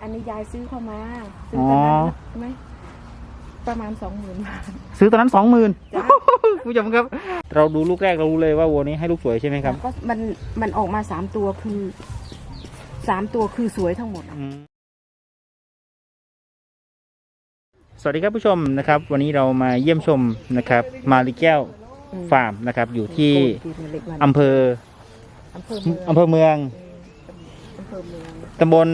อันนี้ยายซื้อเข้ามา ซื้อ๋อตอนนั้นใช่ไหมประมาณสองหมื่นบาท ซื้อตอนนั้นสองหมื่นจ้ะผู้ชมครับ เราดูลูกแรกเรารู้เลยว่าวัวนี้ให้ลูกสวยใช่ไหมครับ ก็มันมันออกมาสามตัวคือสามตัวคือสวยทั้งหมดอะอืมสวัสดีครับผู้ชมนะครับ วันนี้เรามาเยี่ยมชมนะครับ มาลิแก้วอืมฟาร์มนะครับ อยู่ที่โกรธกินเล็กมันอำเภออำเภอเมืองอำ เภอเมืองอำเภอเมืองตำบล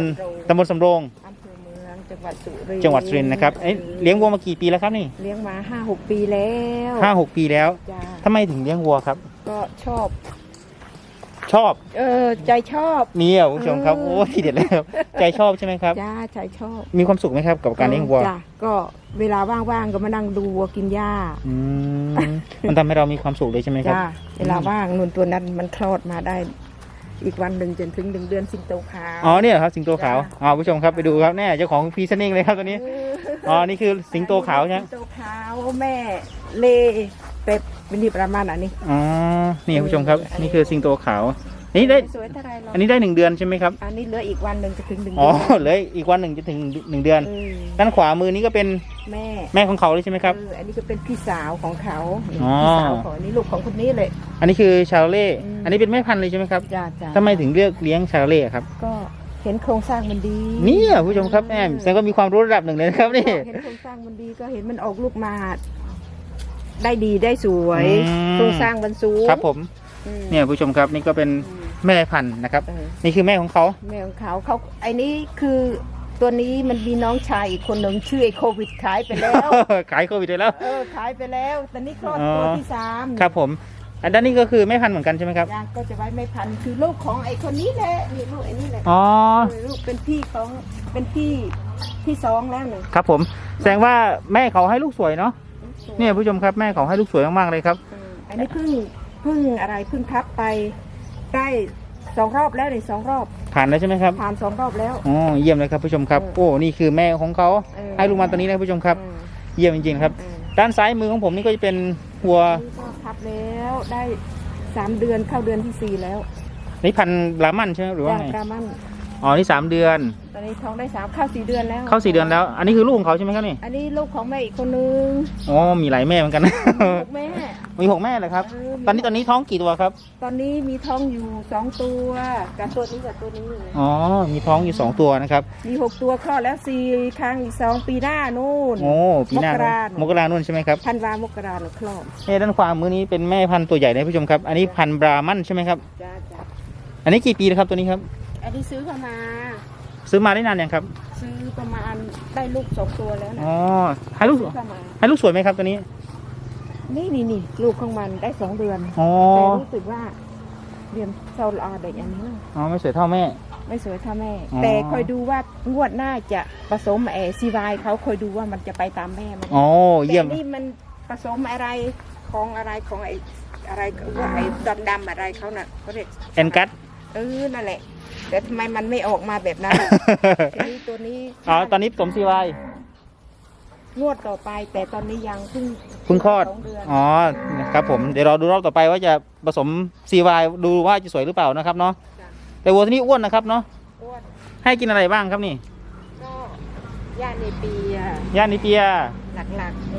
ตำบลสำโรงอำเภอเมืองจังหวัดสุรินทร์จังหวัดสุรินทร์นะครับเอ้ยเลี้ยงวัวมากี่ปีแล้วครับนี่เลี้ยงมาห้าหกปีแล้วห้าหกปีแล้วจ้าทำไมถึงเลี้ยงวัวครับ ก็ชอบ ชอบเออใจชอบมีอะคุณผู้ชมครับเออโอ้ทีเด็ดแล้วใจชอบใช่ไหมครับ จ้าใจชอบมีความสุขไหมครับกับการเลี้ยงวัวจ้าก็เวลาว่างๆก็มานั่งดูวัวกินหญ้าอืมมันทำให้เรามีความสุขเลยใช่ไหมครับ จ้าเวลาว่างนุ่นตัวนั้นมันคลอดมาได้ อีกวันหนึ่งจนถึงหนึ่งเดือนสิงโตขาว อ๋อเนี่ยเหรอครับสิงโตขาวจ้ะ อ๋อผู้ชมครับไปดูครับแน่เจ้าของพรีเซนนิ่งเลยครับตัวนี้อ๋อนี่คือสิงโตขาวใช่ไหมสิงโตขาวแม่เลเป็ดเป็นนี่ประมาณอันนี้ อ๋อนี่ผู้ชมครับอันนี้นี่คือสิงโตขาว นี่ได้ สวยเท่าไรหรอกอันนี้ได้หนึ่งเดือนใช่ไหมครับ อันนี้เหลืออีกวันหนึ่งจะถึงหนึ่งอ๋อเดือนเหลยอีกวันหนึ่งจะถึงหนึ่งเดือน เออด้านขวามือนี้ก็เป็นแม่แม่ของเขาเลยใช่ไหมครับ เอออันนี้ก็เป็นพี่สาวของเขาอ๋อ พี่สาวของอันนี้ลูกของคนนี้เลย อันนี้คือชาโลเล่ อืม อันนี้เป็นแม่พันธุ์เลยใช่ไหมครับจ้าจ้าทำไมถึงเลือกเลี้ยงชาโลเล่อะครับ ก็เห็นโครงสร้างมันดีเนี่ยผู้ชมครับแอมแสดงว่ามีความรู้ระดับหนึ่งเลยนะครับนี่ เห็นโครงสร้างมันดีก็เห็นมันออกลูกมา ได้ดีได้สวย อืม โครงสร้างมันสูงครับผม อืมเนี่ยผู้ชมครับนี่ก็เป็นอืม แม่พันธุ์นะครับ เออ นี่คือแม่ของเขา แม่ของเขาเขาไอ้นี้คือตัวนี้มันมีน้องชายอีกคนหนึ่งชื่อไอ้โควิดขายไปแล้ว ขายโควิดไปแล้ว เออขายไปแล้วแต่นี่คลอดอ๋อตัวที่สามครับผม อันด้านนี้ก็คือแม่พันธุ์เหมือนกันใช่ไหมครับ ยางก็จะไว้ไม่พันคือลูกของไอ้คนนี้แหละนี่ลูกไอ้นี่แหละอ๋อเออลูกเป็นพี่ของเป็นพี่ที่สองแล้วหนึ่งครับผม แสดงว่าแม่เขาให้ลูกสวยเนาะ เนี่ยผู้ชมครับแม่เขาให้ลูกสวยมากๆเลยครับ เอออันนี้เพิ่งเพิ่งอะไรเพิ่งทับไป ได้สองรอบแล้วนี่สองรอบผ่านแล้วใช่ไหมครับผ่านสองรอบแล้ว อ๋อเยี่ยมเลยครับผู้ชมครับเออโอ้นี่คือแม่ของเขาเออ ให้ลูกมาตัวนี้นะผู้ชมครับเออเยี่ยมจริงๆครับเออด้านซ้ายมือของผมนี่ก็จะเป็นวัวนี่ก็ทับแล้วได้สามเดือนเข้าเดือนที่สี่แล้วนี่พันธุ์บรามันใช่ไหมหรือว่าย่างไงปรามัน อ๋อนี่สามเดือน ตอนนี้ท้องได้สามเข้าสี่เดือนแล้วเข้าสี่เดือนแล้ว อันนี้คือลูกของเขาใช่ไหมครับนี่อันนี้ลูกของแม่อีกคนนึงอ๋อมีหลายแม่เหมือนกันนะลูกแม่ มีหกแม่เลยครับ เออมี ตอนนี้ตอนนี้ท้องกี่ตัวครับตอนนี้มีท้องอยู่สองตัวกับตัวนี้กับตัวนี้อ๋อมีท้องอยู่สองตัวนะครับมีหกตัวคลอดแล้วสี่ครั้งอีกสองปีหน้านู่น โอ้ปีหน้ามกรา มกรานุ่นใช่ไหมครับพันวามกราหนูคลอดเนี่ยด้านขวามือนี้เป็นแม่พันธุ์ตัวใหญ่นะผู้ชมครับ อันนี้พันธุ์บรามันใช่ไหมครับ จ้าจ้าอันนี้กี่ปีแล้วครับตัวนี้ครับ อันนี้ซื้อเข้ามา ซื้อมาได้นานยังครับ ซื้อประมาณได้ลูกสองตัวแล้วนะอ๋อให้ลูกซื้อเข้ามาให้ลูกสวยไหมครับตัวนี้ นี่นี่นี่ลูกของมันได้สองเดือนอ๋อ แต่รู้สึกว่าเรียนเซาลาเด็กอันนี้อ๋อไม่สวยเท่าแม่ ไม่สวยเท่าแม่ อ๋อ แต่คอยดูว่างวดหน้าจะผสมแอซีวายเขาคอยดูว่ามันจะไปตามแม่ไหมันอ๋อเยี่ยม แต่นี่มันผสมอะไรของอะไรของไออะไรว่าไอดำดำๆอะไรเขาน่ะเขาเรียกแอนกัส เออนั่นแหละ แต่ทำไมมันไม่ออกมาแบบนั้นทีนี้ตัวนี้อ๋อตอนนี้ผสมซีวายงวดต่อไป แต่ตอนนี้ยังเพิ่งเพิ่งคลอดสองเดือนอ๋อ ครับผม เดี๋ยวรอดูรอบต่อไปว่าจะผสมซีวายดูว่าจะสวยหรือเปล่านะครับเนาะ จ้ะแต่วัวตัวนี้อ้วนนะครับเนาะ อ้วนให้กินอะไรบ้างครับนี่ก็ย่าในปีอะย่านิเปียหลักๆเล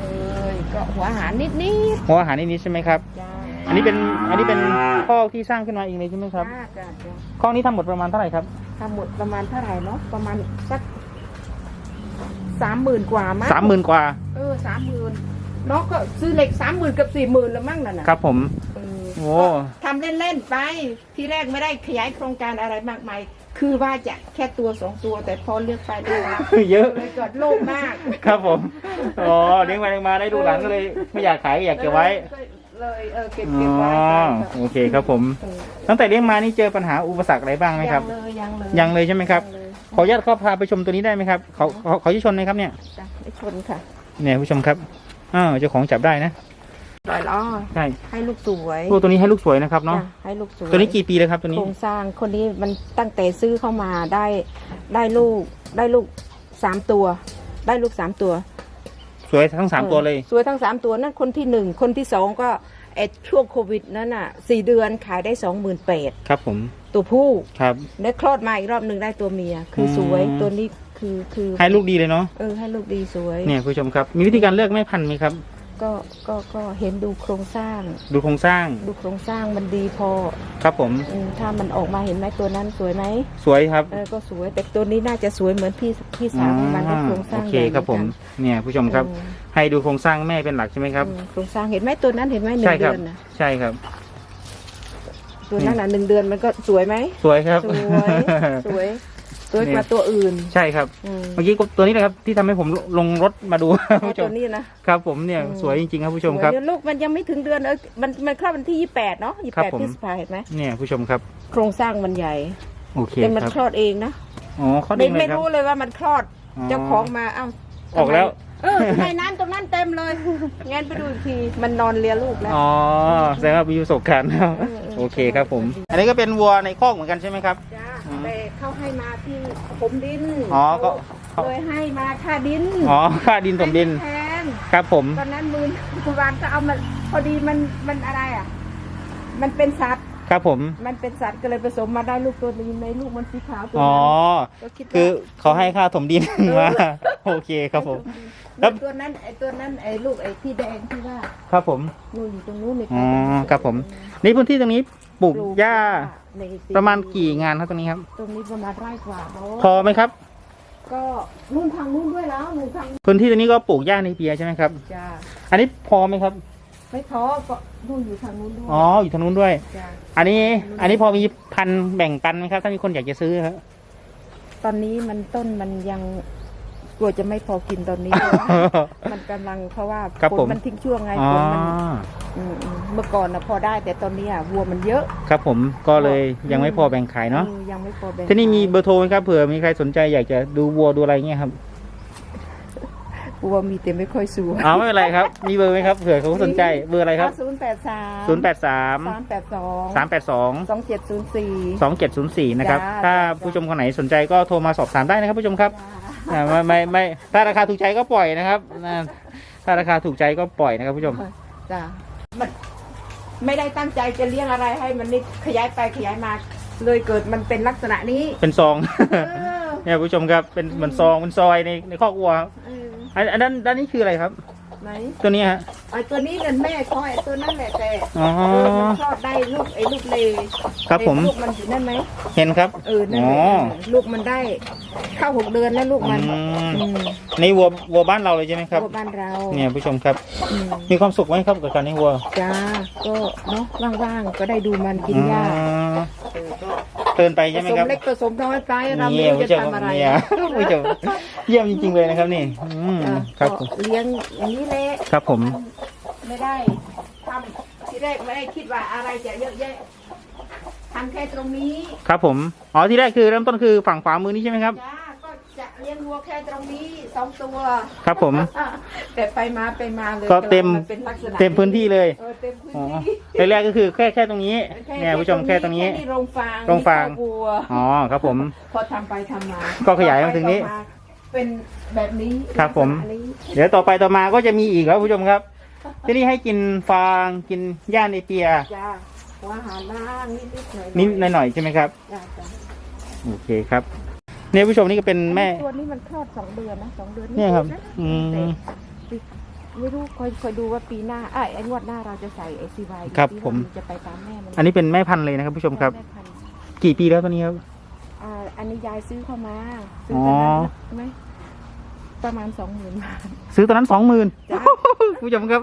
ยก็หัวอาหารนิดนิดหัวอาหารนิดๆใช่ไหมครับ ๆจ้า อันนี้เป็นอันนี้เป็นข้อกที่สร้างขึ้นมาเองเลยใช่ไหมครับ จ้าจ้าจ้าข้อกนี้ทำหมดประมาณเท่าไหร่ครับทำหมดประมาณเท่าไหร่เนาะประมาณสักสามหมื่นกว่ามั้งสามหมื่นกว่าเออสามหมื่นน้องก็ซื้อเหล็กสามหมื่นกับสี่หมื่นแล้วมั้งนั่นน่ะครับ ผมเออ โอ้ทำเล่น ๆ ไป ทีแรกไม่ได้ขยายโครงการอะไรมากมาย คือว่าจะแค่ตัวสองตัว แต่พอเลือกไปเลือกมาเยอะ เลยเกิดโลภมากครับผมอ๋อเลี้ยงไปเลี้ยงมาได้ลูกหลานก็เลย ไม่อยากขายอยากเก็บไว้ก็ เลยเออเก็บอ๋เก็บไว้อโอเคครับผมเออตั้งแต่เลี้ยงมานี่เจอปัญหาอุปสรรคอะไรบ้างไหมครับ ยังเลยยังเลยยังเลยใช่ไหมครับ ยังเลยขออนุญาตเข้าพาไปชมตัวนี้ได้ไหมครับเขาเขาเขาจะชนไหมครับเนี่ย จ้ะไม่ชนค่ะเนี่ยผู้ชมครับอ้าวเจ้าของจับได้นะปล่อยล้อใช่ให้ลูกสวยตัวตัวนี้ให้ลูกสวยนะครับเนาะ จ้ะให้ลูกสวยตัวนี้กี่ปีแล้วครับตัวโคนี้รงสร้างคนนี้มันตั้งแต่ซื้อเข้ามาได้ได้ลูกได้ลูกสามตัว ได้ลูกสามตัว สวยทั้งสามตัวเลย สวยทั้งสามตัวนั่นคนที่หนึ่งคนที่สองก็ไอช่วงโควิดนั่นน่ะสี่เดือนขายได้สองหมื่นแปดครับผม ตัวผู้ครับได้คลอดมาอีกรอบหนึ่งได้ตัวเมีย คืออมสวยตัวนี้คือคือให้ลูกดีเลยเนาะเออให้ลูกดีสวยเนี่ยผู้ชมครับ มีวิธีการเลือกแม่พันธุ์ไหมครับ ก็ก็ก็เห็นดูโครงสร้าง ดูโครงสร้าง ดูโครงสร้างมันดีพอ ครับผมอืมถ้ามันออกมาเห็นไหมตัวนั้นสวยไหมสวยครับ เออก็สวยแต่ตัวนี้น่าจะสวยเหมือนพี่พี่สาวของมันก็โครงสร้างโอเคใหญ่ครับผมเนี่ยผู้ชมครับ อืให้ดูโครงสร้างแม่เป็นหลักใช่ไหมครับ อืมโครงสร้างเห็นไหมตัวนั้นเห็นไหมหนึ่ใช่งครัเดือนนะใช่ครับ ตัวนั้นอะหนึ่งเดือนมันก็สวยไหมสวยครับ สวย สวย สวยกว่าตัวอื่นใช่ครับอืมเมื่อกี้ตัวนี้นะครับที่ทำให้ผมลงรถมาดูแค่ผู้ชตัมวนี้นะ ครับผมเนี่ยอืม สวยจริงๆครับผู้ชมครับสวยเดี๋ยวลูกมันยังไม่ถึงเดือนเออมันมันคลอดวันที่ยี่แปดเนาะยี่ครับแปดผม พฤษภาเห็นไหมเนี่ยผู้ชมครับโครงสร้างมันใหญ่โอเคแต่มันครับคลอดเองนะอ๋อข้อดีไม่เลยไม่ครับ รู้เลยว่ามันคลอดอ๋อเจ้าของมาเอ้าออกแล้วเออทำไมนั้นตรงนั้นเต็มเลยงั้นไปดูอีกทีมันนอนเลียลูกแล้ว อ๋อแสดงว่ามีประสบการณ์แล้วเออเออ โอเคครับผม อันนี้ก็เป็นวัวในคอกเหมือนกันใช่ไหมครับ จ้าอืม แต่เขาให้มาที่ผมดินอ๋อก็เลยให้มาค่าดินอ๋อค่าดินถมดิน ให้แทนครับผม ตอนนั้นมือคุณวานก็เอามาพอดีมันมันอะไรอะ มันเป็นสัตว์ ครับผม มันเป็นสัตว์ก็เลยผสมมาได้ลูกตัวนี้ในลูกมันสีขาวตัวอ๋อ นั้นก็คิดว่าคือเขาให้ค่าถมดินมา โอเคครับผม แล้แล้วว ตัวนั้นไอ้ตัวนั้นไอ้ลูกไอ้ที่แดงที่ว่าครับผม นู่นอยู่ตรงนู้นเลยอ๋อครับผม นี่พื้นที่ตรงนี้ปลูกหญ้า ในปีประมาณกี่งานครับตรงนี้ครับ ตรงนี้ประมาณไร่กว่าเนอะพอไหมครับ ก็นู่นทางนู้นด้วยแล้วนู่นทางพื้นที่ตรงนี้ก็ปลูกหญ้าในเปียใช่ไหมครับ จ้าอันนี้พอไหมครับ ไม่ท้อก็นู่นอยู่ทางนู้นด้วยอ๋ออยู่ทางนู้นด้วย จ้าอันนี้ อันนี้พอมีพันธุ์แบ่งปันไหมครับ ถ้ามีคนอยากจะซื้อครับ ตอนนี้มันต้นมันยัง กลัวจะไม่พอกินตอนนี้ มันกำลังเพราะว่าครับฝผนมมันทิ้งช่วงไงอ๋อฝนมันอืมอืมเมื่อก่อนนะพอได้ แต่ตอนนี้อะวัวมันเยอะครับผมก็เลยยังไม่พอแบ่งขายเนาะอืมยังไม่พอแบ่งที่นี่มีเบอขายร์โทรไหมครับเผื่อมีใครสนใจอยากจะดูวัวดูอะไรเงี้ยครับวัวมีแต่ไม่ค่อยสูงอ๋อไม่เป็นไรครับ มีเบอร์ไหมครับเผื่อเขาสนใจเบอร์อะไรครับ ศูนย์แปดสามศูนย์แปดสามสามแปดสองสามแปดสองสองเจ็ดศูนย์สี่สองเจ็ดศูนย์สี่นะครับ จ้าถ้าจ้าผู้ชมคนไหนสนใจก็โทรมาสอบถามได้นะครับผู้ชมครับ อ่าไม่ไม่ไม่ถ้าราคาถูกใจก็ปล่อยนะครับอ่าถ้าราคาถูกใจก็ปล่อยนะครับผู้ชม จ้ามันไม่ได้ตั้งใจจะเลี้ยงอะไรให้มันนี่ขยายไปขยายมา เลยเกิดมันเป็นลักษณะนี้ เป็นซอง เออเนี่ยผู้ชมครับเป็นเหมือนซองเป็นซอยในในคอกวัวครับเอออันอันนั้นด้านนี้คืออะไรครับ ไหนตัวนี้ฮะ ไอ้ตัวนี้เงินแม่คอยไอ้ตัวนั่นแหละแต่อ๋อ เออมันคลอดได้ลูกไอ้ลูกเลครับผมไอ้ลูกมันอยู่นั่นไหมเห็นครับ เออนั่นอ๋แหอละลูกมันได้ เข้าหกเดือนแล้วลูกมันอืม อืมนี่วัววัวบ้านเราเลยใช่ไหมครับลูกบ้านเราเนี่ยผู้ชมครับ อืมมีความสุขไหมครับกับการเลี้ยงวัวจ้าก็เนาะว่างๆก็ได้ดูมันกินหญ้าอืมเออก็เตินไปผใช่ไหมสมครับ เล็กผสมน้อยไปเราไม่เนี่ยรู้ผู้ชจะมทำอะไรเนี่ยผู้ชมเยี่ยมจริงๆเลยนะครับนี่อืมจ้ะครับผก็มเลี้ยงอย่างนี้แหละ ครับผม ไม่ได้ทำที่แรกไม่ได้คิดว่าอะไรจะเยอะแยะทำแค่ตรงนี้ครับผม อ๋อที่แรกคือเริ่มต้นคือฝั่งขวามือนี้ใช่ไหมครับ จ้าก็จะเลี้ยงวัวแค่ตรงนี้สองตัวครับผม แต่ไปมาไปมาเลยก็เต็มนเป็นลักษณะเต็มพื้นที่เลยเออเต็มพื้นอ๋อที่แรกๆก็คือแค่แค่ตรงนี้เนี่ยผู้ชมแค่ตรงนี้ แค่โรงฟางโรงฟาง มีคอกวัวอ๋อครับผม พอทำไปทำมาก็ขยายมาถึงนี้ต่อไปต่อมาเป็นแบบนี้ครับผม ลักษณะนี้เดี๋ยวต่อไปต่อมาก็จะมีอีกครับผู้ชมครับ ที่นี่ให้กินฟางกินหญ้าในเปียจ้าหัวอาหารบ้างนิดๆหน่อยๆนิดหน่อยๆใช่ไหมครับ จ้าจ้าโอเคครับ เนี่ยผู้ชมนี่ก็เป็นแม่ ตัวนี้มันคลอดสองเดือนนะสองเดือนเนี่ยครับนะอืมแต่ปีไม่รู้คอยคอยดูว่าปีหน้าอะไอ้งวดหน้าเราจะใส่ไอซีไวครับผม จะไปตามแม่มันอันนี้เป็นแม่พันธุ์เลยนะครับผู้ชมครับ แพันธุ์กี่ปีแล้วตัวนี้ครับ อ่าอันนี้ยายซื้อเข้ามาซื้ออ๋อตอนนั้นใช่ไหมประมาณสองหมื่นบาท ซื้อตอนนั้นสองหมื่นจ้าผู้ชมครับ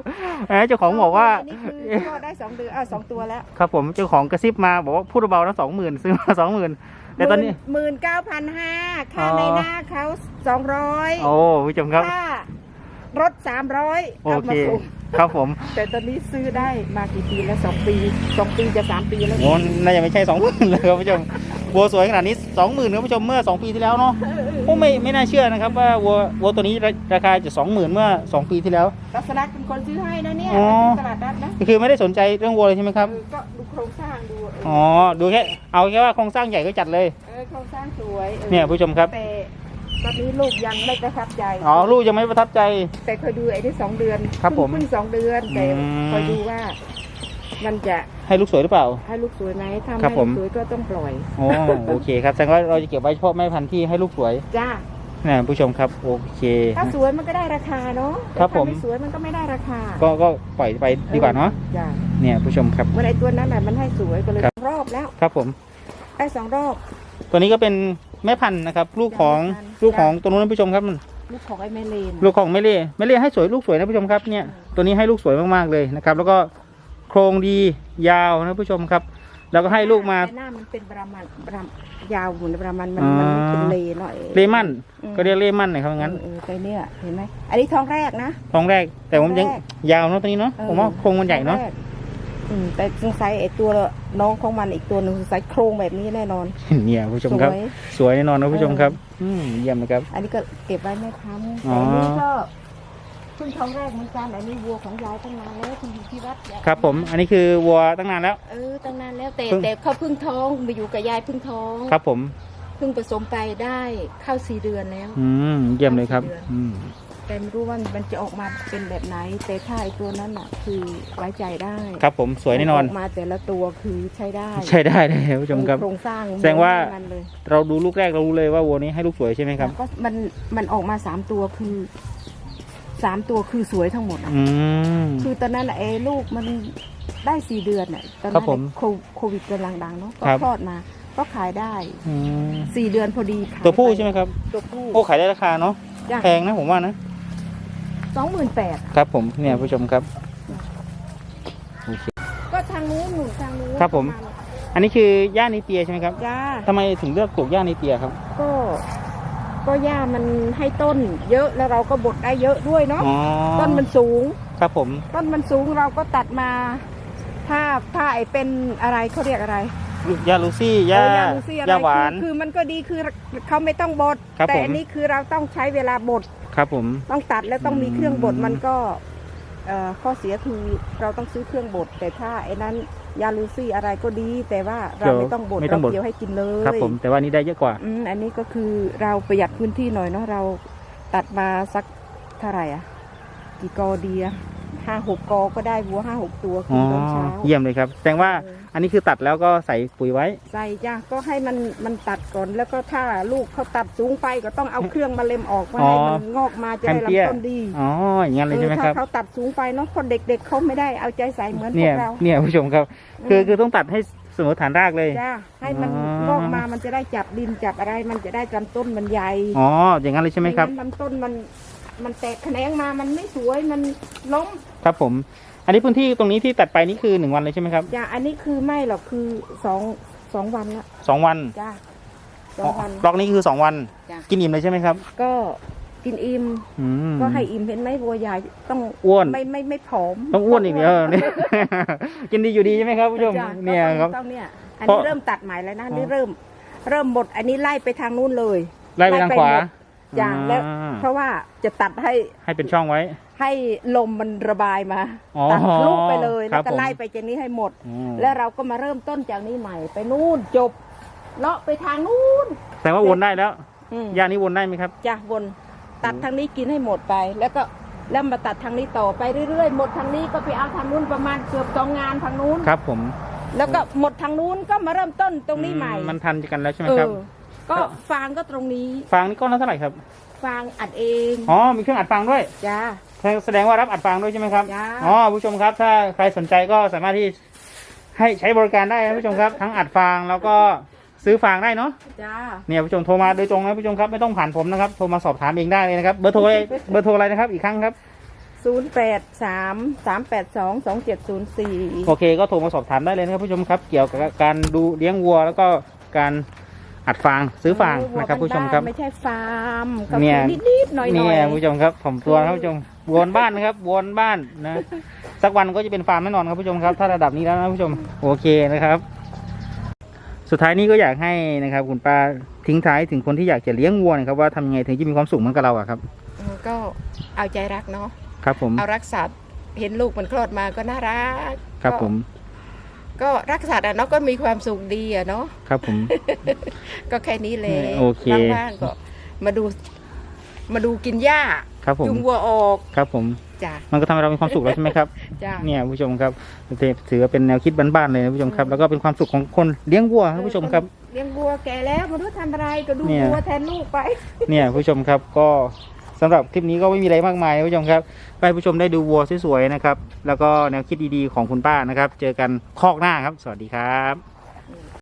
เอ้ยเจ้าของบอกว่า นนี้คือก็ได้สองเดือนอะสองตัวแล้ว ครับผมเจ้าของกระซิบมาบอกว่าพูดเบาๆนะสองหมื่นซื้อมาสองหมื่น แต่ตอนนี้หมื่นเก้าพันห้าค่าอ๋อในหน้าเขาสองร้อยโอ้ผู้ชมครับค่ารถสามร้อยโอเอาเคมาส่งครับผม แต่ตอนนี้ซื้อได้มากี่ปีแล้วสองปีสองปีจะสามปีแล้วโอ้น่าจะไม่ใช่สองหมื่นเลยครับผู้ชมวัวสวยขนาดนี้สองหมื่นครับผู้ชมเมื่อสองปีที่แล้วเนาะโอ้ไม่ไม่น่าเชื่อนะครับว่าวัววัวตัวนี้ราคาจะสองหมื่นเมื่อสองปีที่แล้วลักษณะเป็นคนซื้อให้นะเนี่ยอ๋อไปซื้อตลาดนัดนะคือไม่ได้สนใจเรื่องวัวเลยใช่ไหมครับเออก็ดูโครงสร้างดูเอออ๋อ ดูแค่ เอาแค่ว่าโครงสร้างใหญ่ก็จัดเลย เออโครงสร้างสวยออเนี่ยผู้ชมครับ แต่ตอนนี้ลูกยังไม่ประทับใจ อ๋อ ลูกยังไม่ประทับใจ แต่คอยดูไอ้นี่สองเดือนครับผมเพิ่งสองเดือน แต่อืม คอยดูว่า มันจะให้ลูกสวยหรือเปล่า ให้ลูกสวยไหมถ้าครับไม่ผมสวยก็ต้องปล่อย โอ้ โอเคครับ แสดงว่าเราจะเก็บไว้เฉพาะแม่พันธุ์ที่ให้ลูกสวย จ้า นะผู้ชมครับโอเค ถ้าสวยมันก็ได้ราคาเนาะครับผม ถ้าไสวยมันก็ไม่ได้ราคาก็ก็ปล่อยไปดีกว่าเนาะจ้ะเนี่ยผู้ชมครับ เมื่อไอตัวนั้นน่ะมันให้สวยก็เลยครับ รอบแล้วครับผม ได้สองรอบ ตัวนี้ก็เป็นแม่พันธุ์นะครับ ลูกของแม่พันธุ์ลูกของตัวนู้นนะผู้ชมครับมันลูกของไอ้แม่เลนลูกของแม่เล่แม่เล่ให้สวยลูกสวยนะผู้ชมครับเนี่ยตัวนี้ให้ลูกสวยมากๆเลยนะครับ แล้วก็โครงดียาวนะผู้ชมครับ แล้วก็ให้ลูกมา แต่หน้ามันเป็นประมาณประมาณยาวเหมือนประมาณมันอ๋อมันไม่เป็นเลหน่อยเลมั่นอืมก็เรียกเลมั่นหน่อยครับงั้นเออเออไปเนี่ยเห็นไหมอันนี้ท้องแรกนะ ท้องแรก แต่ผมยังท้องแรก ยาวเนาะตัวนี้เนาะเออผมว่าโครงมันใหญ่เนาะท้องแรกอืมแต่สงสัยไอ้ตัวน้องของมันอีกตัวหนึ่งสงสัยโครงแบบนี้แน่นอนเนี่ยผู้ชสมครับวย สวยแน่นอนนะผู้ชมเออครับ อืมเยี่ยมเลยครับ อันนี้ก็เก็บไว้ไม่ทำอ๋อ แต่อันนี้ก็ เพิ่งท้องแรกเหมือนกันอันนี้วัวของยายตั้งนานแล้วคุณอยู่ที่วัดยายครับผมอันนี้คือวัวตั้งนานแล้ว เออตั้งนานแล้วแต่เพิ่งแต่เขาเพิ่งท้องมาอยู่กับยายเพิ่งท้องครับผมเพิ่งผสมไปได้เข้าสี่เดือนแล้ว อืมเยี่ยมเลยครับเดือนอืมแต่ไม่รู้ว่ามันจะออกมาเป็นแบบไหน แต่ถ้าไอตัวนั้นอะ คือไว้ใจได้ครับผมสวยแน่นอนกมาแต่ละตัวคือใช้ได้ ใช่ได้เลยผู้ชมครับโครงสร้างแสดงว่าเหมือนกันเลยเราดูลูกแรกเรารู้เลยว่าวัวนี้ให้ลูกสวยใช่ไหมครับก็มันมันออกมาสามตัวคือ สามตัวคือสวยทั้งหมดอะอืม คือตอนนั้นน่ะเอลูกมันได้สี่เดือนน่ะตอนครันั้บนผมโคโควิดกำลังดังเนาะก็ครับ คลอดมา ก็ขายได้อืมสี่เดือนพอดีขายตัวผู้ปใช่ไหมครับ ตัวผู้โอ้ขายได้ราคาเนาะจ้ะแพงนะผมว่านะ สองหมื่นแปดครับผมเนี่ยผู้ชมครับ ก็ทางนู้นหนุนทางนู้นครับผมอันนี้คือย่านิเปียใช่ไหมครับจ้าทำไมถึงเลือกปลูกย่านิเปียครับ ก็ ก็หญ้ามันให้ต้น เยอะแล้วเราก็บดได้เยอะด้วยเนาะอ๋อต้นมันสูง ครับผม ต้นมันสูงเราก็ตัดมา ถ้าถ้าไอเป็นอะไรเขาเรียกอะไรยาลูซี่ยาเออยาลูซี่อะไรยาหวาน คือคือมันก็ดีคือเขาไม่ต้องบดครับแต่ผม อันนี้คือเราต้องใช้เวลาบดครับผม ต้องตัดแล้วต้องมีอืมเครื่องบดมันก็เอ่อข้อเสียคือเราต้องซื้อเครื่องบดแต่ถ้าไอ้นั้น ยาลูซี่อะไรก็ดี แต่ว่าเราไม่ต้องบดไม่ต้เราองบดเกี่ยวให้กินเลยครับผมแต่ว่านี้ได้เยอะกว่าอืมอันนี้ก็คือเราประหยัดพื้นที่หน่อยเนาะเราตัดมาสักเท่าไหร่อะกี่กอดีอะ ห้าหกกอก็ได้วัวห้าหกตัวคือ๋ออตอนเช้าเยี่ยมเลยครับ แสดงว่าเอออันนี้คือตัดแล้วก็ใส่ปุ๋ยไว้ ใส่จ้ะก็ให้มันมันตัดก่อนแล้วก็ถ้าลูกเขาตัดสูงไปก็ต้องเอาเครื่องมาเล็มออกมาอ๋อให้มันงอกมาจะได้แผ่นเตี้ยลำต้นดีอ๋ออย่างนั้นเลยเอใช่อไหมคถ้ารับเขาตัดสูงไปเนาะคนเด็ก ๆเขาไม่ได้เอาใจใส่เหมือนพเนี่วยกเราเนี่ยผู้ชมครับคือคือต้องตัดให้เสมอฐานรากเลยจ้ะให้มันอ๋องอกมามันจะได้จับดินจับอะไร มันจะได้ลำต้นมันใหญ่อ๋ออย่างนั้นเลยใช่ไหมครับงั้นลำต้นมัน มันแตกแขนงมามันไม่สวยมันล้มครับผม อันนี้พื้นที่ตรงนี้ที่ตัดไปนี่คือหนึ่งวันเลยใช่ไหมครับจ้ะอันนี้คือไม่หรอกคือสองสองวันละสองวันจ้ะสองวันล็อกนี้คือสองวัน จ้ะ กินอิ่มเลยใช่ไหมครับก็กินอิ่มอืม ก็ให้อิ่มเห็นไหมบัวใหญ่ต้องอ้วน ไม่ไม่ไม่ผอมต้องอ้วนอีกเดียวเนี่ย กินดีอยู่ดีใช่ไหมครับผู้ชมจ้ะเนี่ยก็ครับ ต้องเนี่ยอันเพราะนี้เริ่มตัดใหม่แล้วนะอ๋อนี่เริ่ม เริ่มหมดอันนี้ไล่ไปทางนู้นเลย ไล่ไปทางขวา หมด จ้ะแล้ว อ่า เพราะว่าจะตัดให้ให้เป็นช่องไว้ ให้ลมมันระบายมาอ๋อตัดลูกไปเลยครัแล้วบก็ผม ไล่ไปจากนี้ให้หมด อืมแล้วเราก็มาเริ่มต้นจากนี้ใหม่ ไปนู่นจบเลาะไปทางนู้นแต่ว่าวนได้แล้วอืม ยานี้วนได้ไหมครับ จ้ะวนตัดทางนี้กินให้หมดไป แล้วก็แล้วมาตัดทางนี้ต่อไปเรื่อยๆ หมดทางนี้ก็ไปเอาทางนู้นประมาณเกือบสองงานทางนู้น ครับผมแล้วก็หมดทางนู้นก็มาเริ่มต้นตรงนี้ใหม่อืมันทันกันแล้วใช่ไหมเอครับ อ ก็ฟางก็ตรงนี้ ฟางนี่ก้อนละเท่าไหร่ครับ ฟางอัดเองอ๋อมีเครื่องอัดฟางด้วยจ้า แสดงว่ารับอัดฟางด้วยใช่ไหมครับจ้า อ๋อผู้ชมครับ ถ้าใครสนใจก็สามารถที่ให้ใช้บริการได้นะผู้ชมครับ ทั้งอัดฟางแล้วก็ซื้อฟางได้เนาะจ้าเนี่ยผู้ชมโทรมาโดยตรงนะผู้ชมครับไม่ต้องผ่านผมนะครับโทรมาสอบถามเองได้เลยนะครับเบอร์โทรอะไรเบอร์โทรอะไรนะครับอีกครั้งครับ ศูนย์แปดสามสามแปดสองสองเจ็ดศูนย์สี่โอเคก็โทรมาสอบถามได้เลยนะครับผู้ชมครับ เกี่ยวกับการดูเลี้ยงวัว แล้วก็การ อัดฟางซื้อฟางนะครับ ผู้ชมครับ ไม่ใช่ฟาร์มก็เนี่คืยอนิดๆหน่อยๆเนี่ยผู้ชมครับ ผมตัวนะครับผู้ชมวนบ้านนะครับวนบ้านนะสักวันก็จะเป็นฟาร์มแน่นอนครับผู้ชมครับ ถ้าระดับนี้แล้วนะผู้ชมโอเคนะครับ สุดท้ายนี้ก็อยากให้นะครับ คุณป้าทิ้งท้ายถึงคนที่อยากจะเลี้ยงวัวนะครับว่าทำยังไงถึงจะมีความสุขเหมือนกับเราอะครับเออก็เอาใจรักเนาะครับผมเอารักสัตว์เห็นลูกมันคลอดมาก็น่ารัก ครับก็ผม ก็รักสัตว์อะเนาะก็มีความสุขดีอะเนาะครับผม ก็แค่นี้แหละโอเคว่างๆก็มาดู มาดูกินหญ้าครับผมจุงวัวออกครับผมจ้ะมันก็ทำให้เรามีความสุขแล้วใช่ไหมครับจ้ะเนี่ยผู้ชมครับถือว่าเป็นแนวคิดบ้านๆเลยนะผู้ชมครับ แล้วก็เป็นความสุขของคนเลี้ยงวัวครับผู้ชมครับคเลี้ยงวัวแก่แล้วไม่รู้ทำอะไรก็ดูเนี่ยวัวแทนลูกไป เนี่ยผู้ชมครับก็ สำหรับคลิปนี้ก็ไม่มีอะไรมากมายผู้ชมครับไปผู้ชมได้ดูวัวสวยๆนะครับ แล้วก็แนวคิดดีๆของคุณป้านะครับ เจอกันคอกหน้าครับ สวัสดีครับ